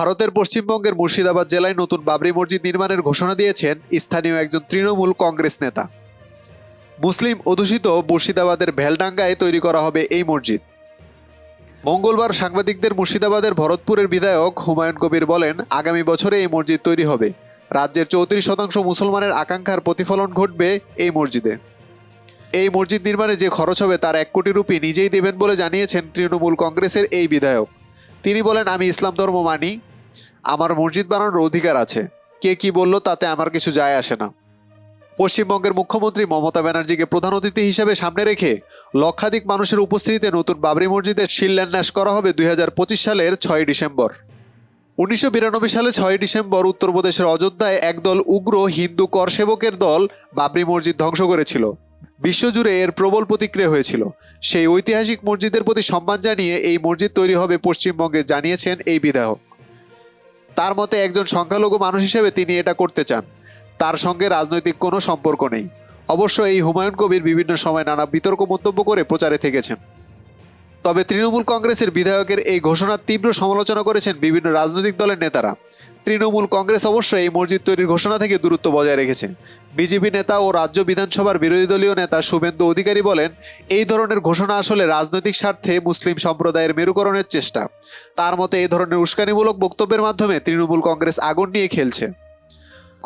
ভারতের পশ্চিমবঙ্গের মুর্শিদাবাদ জেলায় নতুন বাবরি মসজিদ নির্মাণের ঘোষণা দিয়েছেন স্থানীয় একজন তৃণমূল কংগ্রেস নেতা। মুসলিম অধ্যুষিত মুর্শিদাবাদের ভেলডাঙ্গায় তৈরি করা হবে এই মসজিদ। মঙ্গলবার সাংবাদিকদের মুর্শিদাবাদের ভরতপুরের বিধায়ক হুমায়ুন কবির বলেন, আগামী বছরে এই মসজিদ তৈরি হবে। রাজ্যের চৌত্রিশ শতাংশ মুসলমানের আকাঙ্ক্ষার প্রতিফলন ঘটবে এই মসজিদে। এই মসজিদ নির্মাণে যে খরচ হবে তার এক কোটি রুপি নিজেই দেবেন বলে জানিয়েছেন তৃণমূল কংগ্রেসের এই বিধায়ক। তিনি বলেন, আমি ইসলাম ধর্ম মানি আমার মসজিদ বানানোর অধিকার আছে। কে কি বলল তাতে আমার কিছু যায় আসে না। পশ্চিমবঙ্গের মুখ্যমন্ত্রী মমতা ব্যানার্জিকে প্রধান অতিথি হিসেবে সামনে রেখে লক্ষাধিক মানুষের উপস্থিতিতে নতুন বাবরি মসজিদের শিলান্যাস করা হবে দুই হাজার পঁচিশ সালের ছয় ডিসেম্বর। উনিশশো বিরানব্বই সালে ছয় ডিসেম্বর উত্তরপ্রদেশের অযোধ্যায় একদল উগ্র হিন্দু কর সেবকের দল বাবরি মসজিদ ধ্বংস করেছিল। বিশ্বজুড়ে এর প্রবল প্রতিক্রিয়া হয়েছিল। সেই ঐতিহাসিক মসজিদের প্রতি সম্মান জানিয়ে এই মসজিদ তৈরি হবে পশ্চিমবঙ্গে, জানিয়েছেন এই বিধায়ক। তার মতে একজন সংখ্যালঘু মানুষ হিসেবে তিনি এটা করতে চান। তার সঙ্গে রাজনৈতিক কোনো সম্পর্ক নেই। অবশ্য এই হুমায়ুন কবির বিভিন্ন সময় নানা বিতর্ক মন্তব্য করে প্রচারে থেকেছেন। তবে তৃণমূল কংগ্রেসের বিধায়কের এই ঘোষণার তীব্র সমালোচনা করেছেন বিভিন্ন রাজনৈতিক দলের নেতারা। তৃণমূল কংগ্রেস অবশ্য এই মসজিদ তৈরির ঘোষণা থেকে দূরত্ব বজায় রেখেছে বিজেপি নেতা ও রাজ্য বিধানসভার বিরোধী দলীয় নেতা শুভেন্দু অধিকারী বলেন, এই ধরনের ঘোষণা আসলে রাজনৈতিক স্বার্থে মুসলিম সম্প্রদায়ের মেরুকরণের চেষ্টা। তার মতে এই ধরনের উস্কানিমূলক বক্তব্যের মাধ্যমে তৃণমূল কংগ্রেস আগুন নিয়ে খেলছে।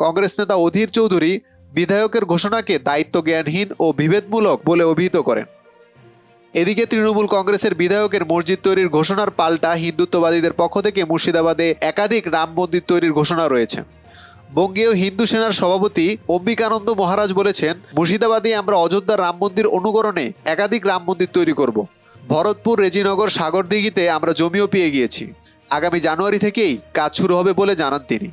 কংগ্রেস নেতা অধীর চৌধুরী বিধায়কের ঘোষণাকে দায়িত্ব জ্ঞানহীন ও বিভেদমূলক বলে অভিহিত করেন। এদিকে তৃণমূল কংগ্রেসের বিধায়কের মসজিদ তৈরির ঘোষণার পাল্টা হিন্দুত্ববাদীদের পক্ষ থেকে মুর্শিদাবাদে একাধিক রাম মন্দির তৈরির ঘোষণা রয়েছে। বঙ্গীয় হিন্দু সেনার সভাপতি অম্বিকানন্দ মহারাজ বলেছেন, মুর্শিদাবাদে আমরা অযোধ্যার রাম মন্দির অনুকরণে একাধিক রাম মন্দির তৈরি করব। ভরতপুর, রেজিনগর, সাগরদিঘিতে আমরা জমিও পেয়ে গিয়েছি। আগামী জানুয়ারি থেকেই কাজ শুরু হবে বলে জানান তিনি।